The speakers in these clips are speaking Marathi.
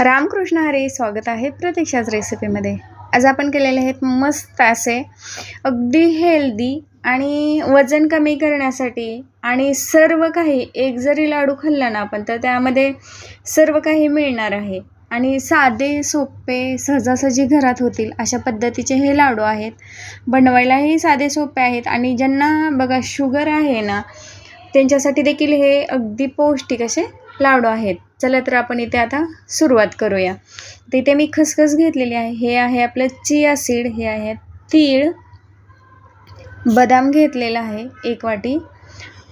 रामकृष्ण हरे स्वागत आहे प्रतीक्षाच रेसिपीमध्ये. आज आपण केलेले आहेत मस्त असे अगदी हेल्दी आणि वजन कमी करण्यासाठी आणि सर्व काही एक जरी लाडू खाल्ला ना आपण तर त्यामध्ये सर्व काही मिळणार आहे. आणि साधे सोपे सहजासहजी घरात होतील अशा पद्धतीचे हे लाडू आहेत. बनवायलाही साधे सोपे आहेत आणि ज्यांना बघा शुगर आहे ना त्यांच्यासाठी देखील हे अगदी पौष्टिक असे लाडू आहेत. चला तर आपण इथे आता सुरुवात करूया. तर इथे मी खसखस घेतलेली आहे. हे आहे आपलं चिया सीड. हे आहे तीळ. बदाम घेतलेला आहे. एक वाटी.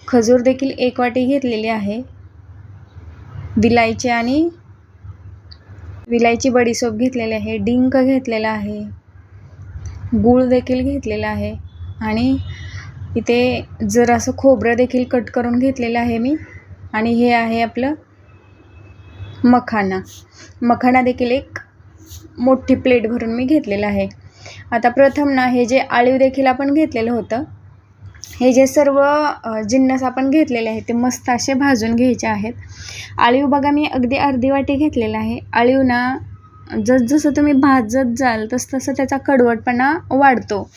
खजूर देखील एक वाटी घेतलेली आहे. विलायची आणि विलायची बडीसोप घेतलेली आहे. डिंक घेतलेला आहे. गूळ देखील घेतलेला आहे. आणि इथे जरासं खोबरं देखील कट करून घेतलेलं आहे मी. आणि हे आहे आपलं मखाना. मखाना देखील एक मोठी प्लेट भरून मी घेतलेलं आहे. आता प्रथम ना हे जे आळीव देखील आपण घेतलेलं होतं हे जे सर्व जिन्नस आपण घेतलेले आहेत ते मस्त असे भाजून घ्यायचे आहेत. आळीव बघा मी अगदी अर्धी वाटी घेतलेला आहे. आळीव ना जसजसं तुम्ही भाजत जाल तसतसं त्याचा कडवटपणा वाढतो.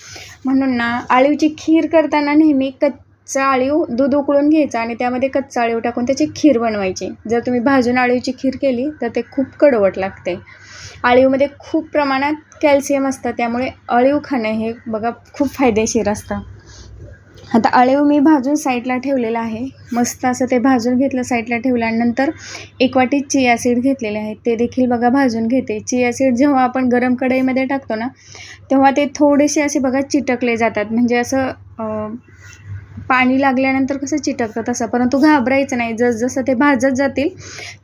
म्हणून ना आळीवची खीर करताना नेहमी कच्चा कच्चा आळीव दूध उकळून घ्यायचा आणि त्यामध्ये कच्चा आळीव टाकून त्याची खीर बनवायची. जर तुम्ही भाजून आळीवची खीर केली तर ते खूप कडवट लागते. आळीवमध्ये खूप प्रमाणात कॅल्शियम असतं त्यामुळे अळीव खाणं हे बघा खूप फायदेशीर असतं. आता अळीव मी भाजून साईडला ठेवलेलं आहे. मस्त असं ते भाजून घेतलं साईडला ठेवल्यानंतर एक वाटी चिया सीड घेतलेले आहे. ते देखील बघा भाजून घेते. चिया सीड जेव्हा आपण गरम कढईमध्ये टाकतो ना तेव्हा ते थोडेसे असे बघा चिटकले जातात. म्हणजे असं पाणी लागल्यानंतर कसं चिटकतं तसं. परंतु घाबरायचं नाही. जसजसं ते भाजत जातील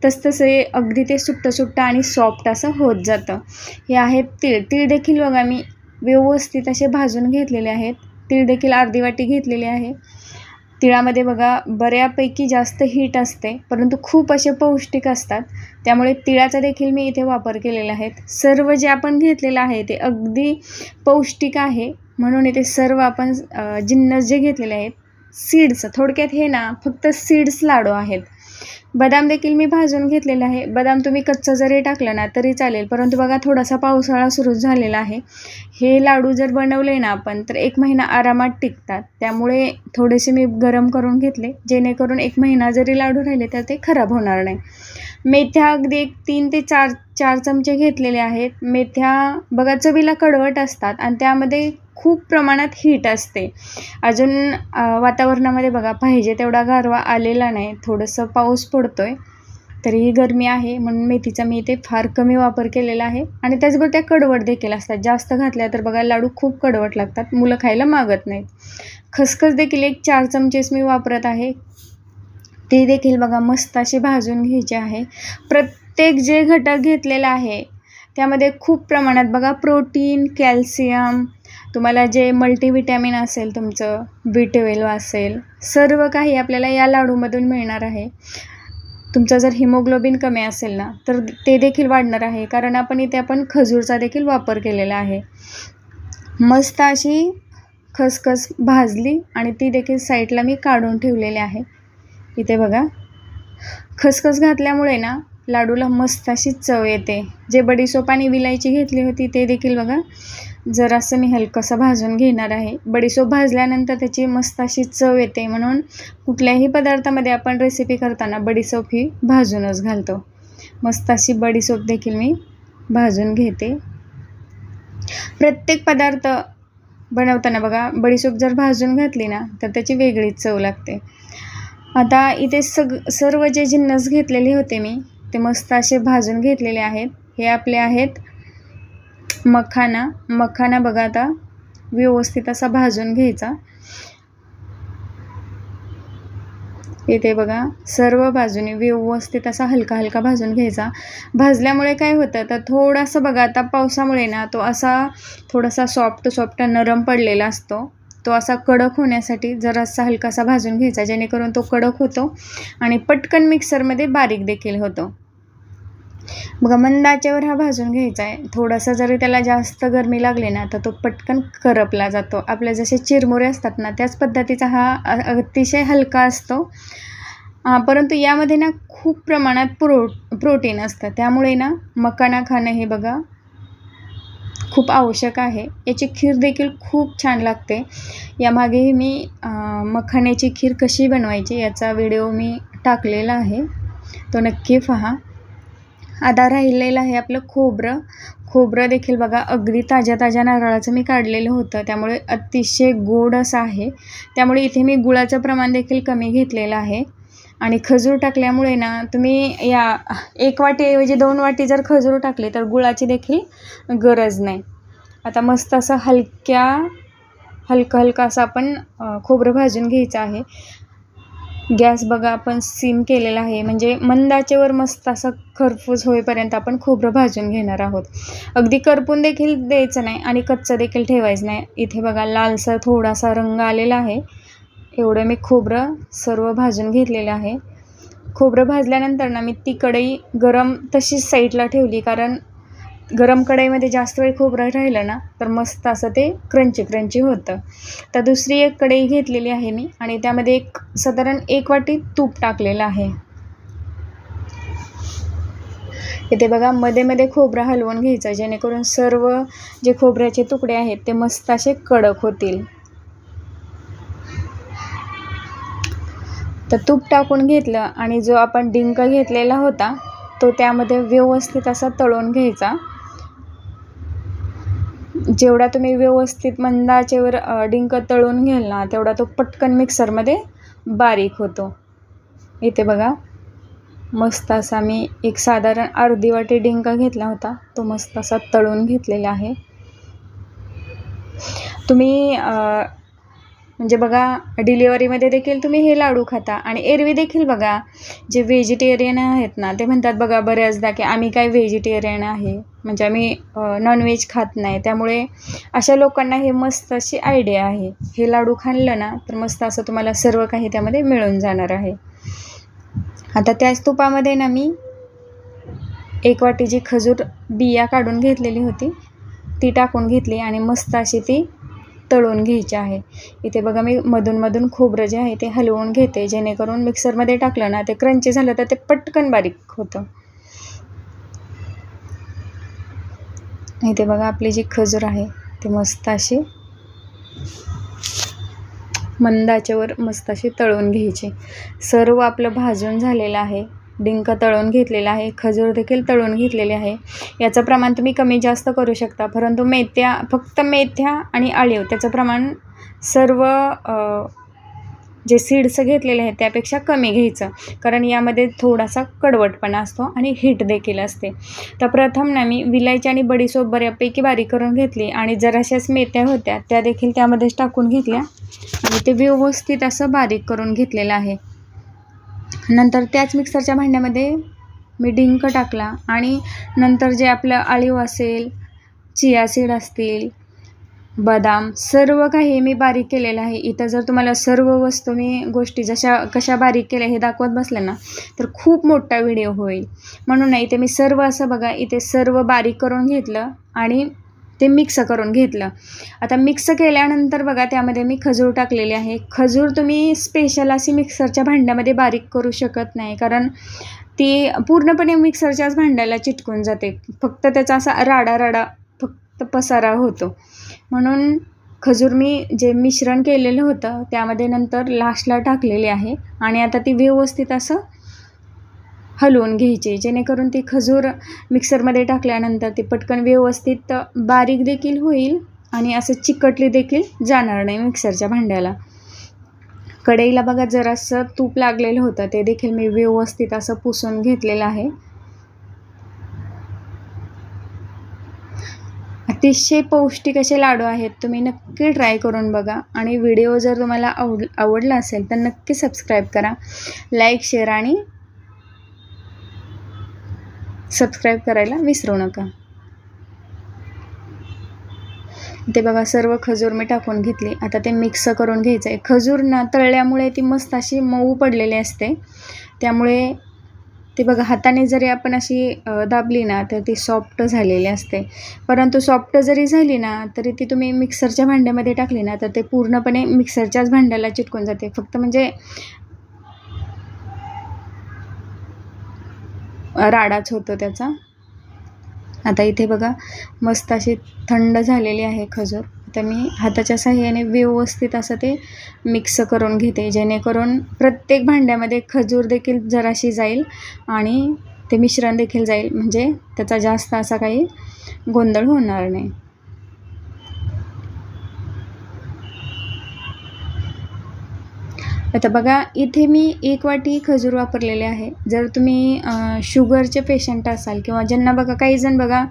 तसतसे अगदी ते सुट्टं सुट्टं आणि सॉफ्ट असं होत जातं. हे आहेत तीळ. तीळ देखील बघा मी व्यवस्थित असे भाजून घेतलेले आहेत. तीळ देखील अर्धी वाटी घेतलेली आहे. तिळामध्ये बघा बऱ्यापैकी जास्त हीट असते परंतु खूप असे पौष्टिक असतात. त्यामुळे तिळाचा देखील मी इथे वापर केलेला आहे. सर्व जे आपण घेतलेलं आहे ते अगदी पौष्टिक आहे. म्हणून इथे सर्व आपण जिन्नस जे घेतलेले आहेत सीड्स थोडक्यात हे ना फक्त सीड्स लाडू आहेत. बदाम देखील मी भाजून घेतलेला आहे. बदाम तुम्ही कच्चं जरी टाकलं ना तरी चालेल. परंतु बघा थोडासा पावसाळा सुरू झालेला आहे. हे लाडू जर बनवले ना आपण तर एक महिना आरामात टिकतात. त्यामुळे थोडेसे मी गरम करून घेतले. जेणेकरून एक महिना जरी लाडू राहिले तर ते खराब होणार नाही. मेथ्या अगदी एक तीन ते चार चार चमचे घेतलेले आहेत. मेथ्या बघा चवीला कडवट असतात. आणि त्यामध्ये खूप प्रमाणात हीट असते. अजून वातावरणामध्ये बघा पाहिजे तेवढा गारवा आलेला नाही. थोडंसं पाऊस पडतो आहे तरीही गरमी आहे. म्हणून मेथीचा मी इथे फार कमी वापर केलेला आहे. आणि त्याचबरोबर त्या कडवट देखील असतात. जास्त घातल्या तर बघा लाडू खूप कडवट लागतात. मुलं खायला मागत नाहीत. खसखस देखील एक चार चमचेच मी वापरत आहे. ते देखील बघा मस्त असे भाजून घ्यायचे आहे. प्रत्येक जे घटक घेतलेला आहे त्यामध्ये खूप प्रमाणात बघा प्रोटीन कॅल्शियम तुम्हाला जे मल्टीविटॅमिन असेल तुमचं बी ट्वेल्व असेल सर्व काही आपल्याला या लाडूमधून मिळणार आहे. तुमचं जर हिमोग्लोबिन कमी असेल ना तर ते देखील वाढणार आहे कारण आपण इथे आपण खजूरचा देखील वापर केलेला आहे. मस्त अशी खसखस भाजली आणि ती देखील साईडला मी काढून ठेवलेली आहे. इथे बघा. खसखस घातल्यामुळे ना लाडूला मस्त अशी चव येते. जे बडीसोप आणि विलायची घेतली होती ते देखील बघा. जरासं मी हलकंसं भाजून घेणार आहे बडीसोप भाजल्यानंतर त्याची मस्त अशी चव येते म्हणून कुठल्याही पदार्थामध्ये आपण रेसिपी करताना बडीसोप ही भाजूनच घालतो. मस्त अशी बडीसोप देखील मी भाजून घेते. प्रत्येक पदार्थ बनवताना बघा बडीशोप जर भाजून घातली ना तर त्याची वेगळीच चव लागते. आता इथे सग सर्व जे जिन्नस घेतलेले होते मी ते मस्त असे भाजून घेतलेले आहेत. हे आपले आहेत मखाना मखाना बघा आता व्यवस्थित असा भाजून घ्यायचा. येते बघा सर्व बाजूने व्यवस्थित असा हलका हलका भाजून घ्यायचा. भाजल्यामुळे काय होतं तर थोडासा बघा आता पावसामुळे ना तो असा थोडासा सॉफ्ट सॉफ्ट नरम पडलेला असतो. तो असा कडक होण्यासाठी जरासा हलकासा भाजून घ्यायचा जेणेकरून तो कडक होतो आणि पटकन मिक्सरमध्ये बारीक देखील होतो. बघा मंद आचेवर हा भाजून घ्यायचा आहे. थोडासा जरी त्याला जास्त गरमी लागली ना तर तो पटकन करपला जातो. आपले जसे चिरमुरे असतात ना त्याच पद्धतीचा हा अतिशय हलका असतो. हां परंतु यामध्ये ना खूप प्रमाणात प्रो प्रोटीन असतं. त्यामुळे ना मकाना खाणं हे बघा खूप आवश्यक आहे. याची खीर देखील खूप छान लागते. यामागेही मी मखाण्याची खीर कशी बनवायची याचा व्हिडिओ मी टाकलेला आहे. तो नक्की पहा. आता राहिलेलं आहे आपलं खोबरं. खोबरं देखील बघा अगदी ताज्या ताज्या नारळाचं मी काढलेलं होतं. त्यामुळे अतिशय गोड असं आहे. त्यामुळे इथे मी गुळाचं प्रमाण देखील कमी घेतलेलं आहे. आणि खजूर टाकल्यामुळे ना तुम्ही या एक वाटीऐवजी दोन वाटी जर खजूर टाकले तर गुळाची देखील गरज नाही. आता मस्त असं हलक्या हलकं हलकं असं आपण खोबरं भाजून घ्यायचं आहे. गॅस बघा आपण सिम केलेला आहे. म्हणजे मंदाचेवर मस्त असं खरपूस होईपर्यंत आपण खोबरं भाजून घेणार आहोत. अगदी करपून देखील द्यायचं नाही आणि कच्चं देखील ठेवायचं नाही. इथे बघा लालसर थोडासा रंग आलेला आहे. एवढं मी खोबरं सर्व भाजून घेतलेलं आहे. खोबरं भाजल्यानंतर ना मी ती कढई गरम तशीच साईडला ठेवली. कारण गरम कढईमध्ये जास्त वेळ खोबरं राहिलं ना तर मस्त असं ते क्रंची क्रंची होतं. तर दुसरी एक कढई घेतलेली आहे मी आणि त्यामध्ये एक साधारण एक वाटी तूप टाकलेलं आहे. इथे बघा मध्ये मध्ये खोबरं हलवून घ्यायचं जेणेकरून सर्व जे खोबऱ्याचे तुकडे आहेत ते मस्त असे कडक होतील. तर तूप टाकून घेतलं आणि जो आपण डिंक घेतलेला होता तो त्यामध्ये व्यवस्थित असा तळून घ्यायचा. जेवढा तुम्ही व्यवस्थित मंदाचेवर डिंक तळून घ्याल ना तेवढा तो पटकन मिक्सरमध्ये बारीक होतो. इथे बघा मस्त असा मी एक साधारण अर्धी वाटी डिंक घेतला होता तो मस्त असा तळून घेतलेला आहे. तुम्ही म्हणजे बघा डिलिव्हरीमध्ये देखील तुम्ही हे लाडू खाता आणि एरवी देखील बघा जे व्हेजिटेरियन आहेत ना ते म्हणतात बघा बऱ्याचदा की आम्ही काय व्हेजिटेरियन आहे. म्हणजे आम्ही नॉनव्हेज खात नाही. त्यामुळे अशा लोकांना हे मस्त अशी आयडिया आहे. हे लाडू खाल्लं ना तर मस्त असं तुम्हाला सर्व काही त्यामध्ये मिळून जाणार आहे. आता त्याच तुपामध्ये ना मी एक वाटी जी खजूर बिया काढून घेतलेली होती ती टाकून घेतली आणि मस्त अशी ती तळून घ्यायची आहे. इथे बघा मी मधून मधून खोबरं जे आहे ते हलवून घेते जेणेकरून मिक्सरमध्ये टाकलं ना ते क्रंची झालं तर ते पटकन बारीक होतं. इथे बघा आपली जी खजूर आहे ते मस्त अशी मंदाच्यावर मस्त अशी तळून घ्यायची. सर्व आपलं भाजून झालेलं आहे. डिंक तळून घेतलेला आहे. खजूर देखील तळून घेतलेले आहे. याचं प्रमाण तुम्ही कमी जास्त करू शकता परंतु मेथ्या फक्त मेथ्या आणि आळीव त्याचं प्रमाण सर्व जे सीड्स घेतलेले आहेत त्यापेक्षा कमी घ्यायचं. कारण यामध्ये थोडासा कडवटपणा असतो आणि हीट देखील असते. तर प्रथम ना मी विलायची आणि बडीसोप बऱ्यापैकी बारीक करून घेतली आणि जराशाच मेथ्या होत्या त्या देखील त्यामध्येच टाकून घेतल्या आणि ते व्यवस्थित असं बारीक करून घेतलेलं आहे. नंतर त्याच मिक्सरच्या भांड्यामध्ये मी डिंक टाकला आणि नंतर जे आपलं आळीव असेल चिया सीड असतील बदाम सर्व काही मी बारीक केलेलं आहे. इथं जर तुम्हाला सर्व वस्तू मी गोष्टी जशा कशा बारीक केल्या हे दाखवत बसल्या ना तर खूप मोठा व्हिडिओ होईल. म्हणून ना इथे मी सर्व असं बघा इथे सर्व बारीक करून घेतलं आणि ते मिक्स करून घेतलं. आता मिक्स केल्यानंतर बघा त्यामध्ये मी खजूर टाकलेले आहे. खजूर तुम्ही स्पेशल अशी मिक्सरच्या भांड्यामध्ये बारीक करू शकत नाही कारण ती पूर्णपणे मिक्सरच्याच भांड्याला चिटकून जाते. फक्त त्याचा असा राडा राडा फक्त पसारा होतो. म्हणून खजूर मी जे मिश्रण केलेलं होतं त्यामध्ये नंतर लास्टला टाकलेली आहे. आणि आता ती व्यवस्थित असं हलवून घ्यायची जेणेकरून ती खजूर मिक्सरमध्ये टाकल्यानंतर ती पटकन व्यवस्थित बारीक देखील होईल आणि असं चिकटली देखील जाणार नाही मिक्सरच्या भांड्याला. कढईला बघा जरासं तूप लागलेलं होतं ते देखील मी व्यवस्थित असं पुसून घेतलेलं आहे. अतिशय पौष्टिक असे लाडू आहेत तुम्ही नक्की ट्राय करून बघा. आणि व्हिडिओ जर तुम्हाला आवड आवडला असेल तर नक्की सबस्क्राईब करा. लाईक शेअर आणि सबस्क्राईब करायला विसरू नका. ते बघा सर्व खजूर मी टाकून घेतली. आता ते मिक्स करून घ्यायचं आहे खजूर ना तळल्यामुळे ती मस्त अशी मऊ पडलेली असते. त्यामुळे ते बघा हाताने जरी आपण अशी दाबली ना तर ती सॉफ्ट झालेली असते. परंतु सॉफ्ट जरी झाली ना तरी ती तुम्ही मिक्सरच्या भांड्यामध्ये टाकली ना तर ते पूर्णपणे मिक्सरच्याच भांड्याला चिटकून जाते. फक्त म्हणजे राडाच होतो त्याचा. आता इथे बघा मस्त अशी थंड झालेली आहे खजूर. तर मी हाताच्या साह्याने व्यवस्थित असं ते मिक्स करून घेते जेणेकरून प्रत्येक भांड्यामध्ये खजूर देखील जराशी जाईल आणि ते मिश्रण देखील जाईल. म्हणजे त्याचा जास्त असा काही गोंधळ होणार नाही. आता बघा इथे मी एक वाटी खजूर वापरलेले आहे. जर तुम्ही शुगरचे पेशंट असाल किंवा ज्यांना बघा काही जण बघा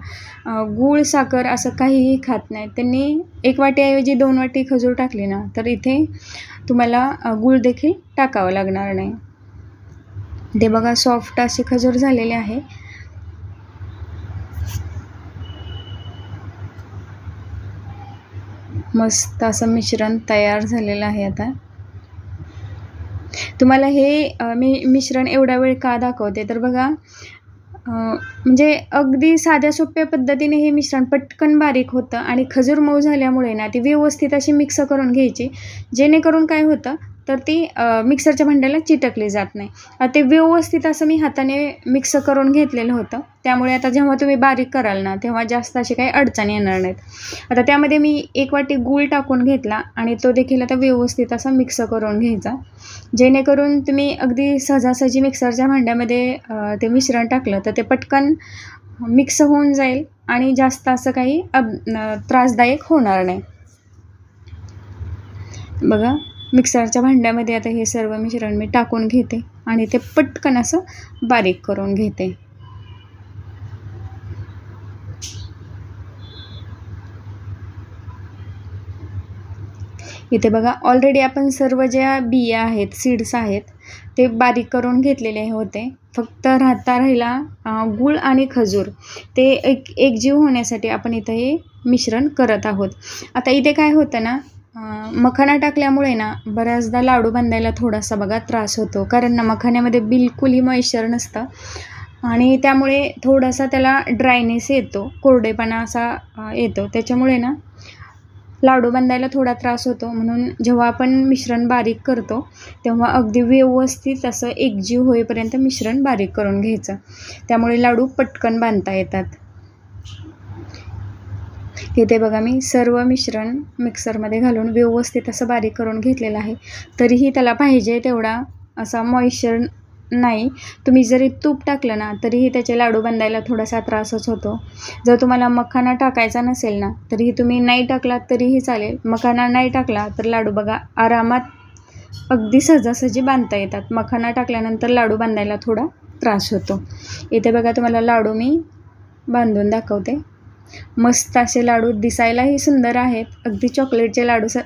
गूळ साखर असं काहीही खात नाही त्यांनी एक वाटीऐवजी दोन वाटी खजूर टाकली ना तर इथे तुम्हाला गूळ देखील टाकावं लागणार नाही. ते बघा सॉफ्ट असे खजूर झालेले आहे. मस्त असं मिश्रण तयार झालेलं आहे आता. तुम्हाला हे मी मिश्रण एवढा वेळ का दाखवते? तर बघा म्हणजे अगदी साध्या सोप्या पद्धतीने हे मिश्रण पटकन बारीक होतं आणि खजूर मऊ झाल्यामुळे ना ती व्यवस्थित अशी मिक्स करून घ्यायची. जेणेकरून काय होतं तर ती मिक्सरच्या भांड्याला चिटकली जात नाही. ते व्यवस्थित असं मी हाताने मिक्स करून घेतलेलं होतं. त्यामुळे आता जेव्हा तुम्ही बारीक कराल ना तेव्हा जास्त अशी काही अडचणी येणार नाहीत. आता त्यामध्ये मी एक वाटी गूळ टाकून घेतला आणि तो देखील आता व्यवस्थित असा मिक्स करून घ्यायचा. जेणेकरून तुम्ही अगदी सहजासहजी मिक्सरच्या भांड्यामध्ये ते मिश्रण टाकलं तर ते पटकन मिक्स होऊन जाईल आणि जास्त असं काही अब त्रासदायक होणार नाही. बघा. मिक्सरच्या भांड्यामध्ये आता हे सर्व मिश्रण मी टाकून घेते आणि ते पटकन असं बारीक करून घेते. इथे बघा ऑलरेडी आपण सर्व ज्या बिया आहेत सीड्स आहेत ते बारीक करून घेतलेले होते. फक्त राहता राहिला गूळ आणि खजूर. ते एक एकजीव होण्यासाठी आपण इथं हे मिश्रण करत आहोत. आता इथे काय होतं ना मखाना टाकल्यामुळे ना बऱ्याचदा लाडू बांधायला थोडासा बघा त्रास होतो. कारण ना मखान्यामध्ये बिलकुलही मॉइश्चर नसतं. आणि त्यामुळे थोडासा त्याला ड्रायनेस येतो. कोरडेपणा असा येतो. त्याच्यामुळे ना लाडू बांधायला थोडा त्रास होतो. म्हणून जेव्हा आपण मिश्रण बारीक करतो तेव्हा अगदी व्यवस्थित असं एकजीव होईपर्यंत मिश्रण बारीक करून घ्यायचं. त्यामुळे लाडू पटकन बांधता येतात. इथे बघा मी सर्व मिश्रण मिक्सरमध्ये घालून व्यवस्थित असं बारीक करून घेतलेलं आहे. तरीही त्याला पाहिजे तेवढा असा मॉइश्चर नाही. तुम्ही जरी तूप टाकलं ना तरीही त्याचे लाडू बांधायला थोडासा त्रासच होतो. जर तुम्हाला मखाना टाकायचा नसेल ना तरीही तुम्ही नाही टाकलात तरीही चालेल. मखाना नाही टाकला तर लाडू बघा आरामात अगदी सहजासहजी बांधता येतात. मखाना टाकल्यानंतर लाडू बांधायला थोडा त्रास होतो. इथे बघा तुम्हाला लाडू मी बांधून दाखवते. मस्त असे लाडू दिसायलाही सुंदर आहेत. अगदी चॉकलेटचे लाडू स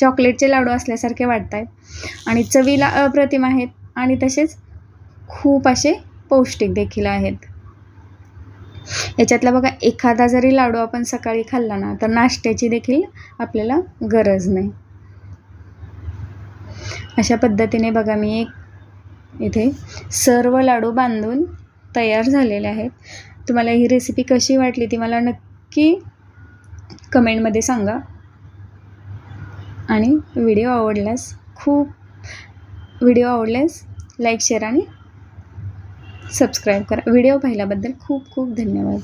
चॉकलेटचे लाडू असल्यासारखे वाटत आहेत आणि चवीला अप्रतिम आहेत. आणि तसेच खूप असे पौष्टिक देखील आहेत. याच्यातला बघा एखादा जरी लाडू आपण सकाळी खाल्ला ना तर नाश्त्याची देखील आपल्याला गरज नाही. अशा पद्धतीने बघा मी एक इथे सर्व लाडू बांधून तयार झालेले आहेत. तुम्हाला ही रेसिपी कशी वाटली ती मला नक्की कमेंटमध्ये सांगा. आणि व्हिडिओ आवडल्यास खूप व्हिडिओ आवडल्यास लाईक शेअर आणि सबस्क्राईब करा. व्हिडिओ पाहिल्याबद्दल खूप खूप धन्यवाद.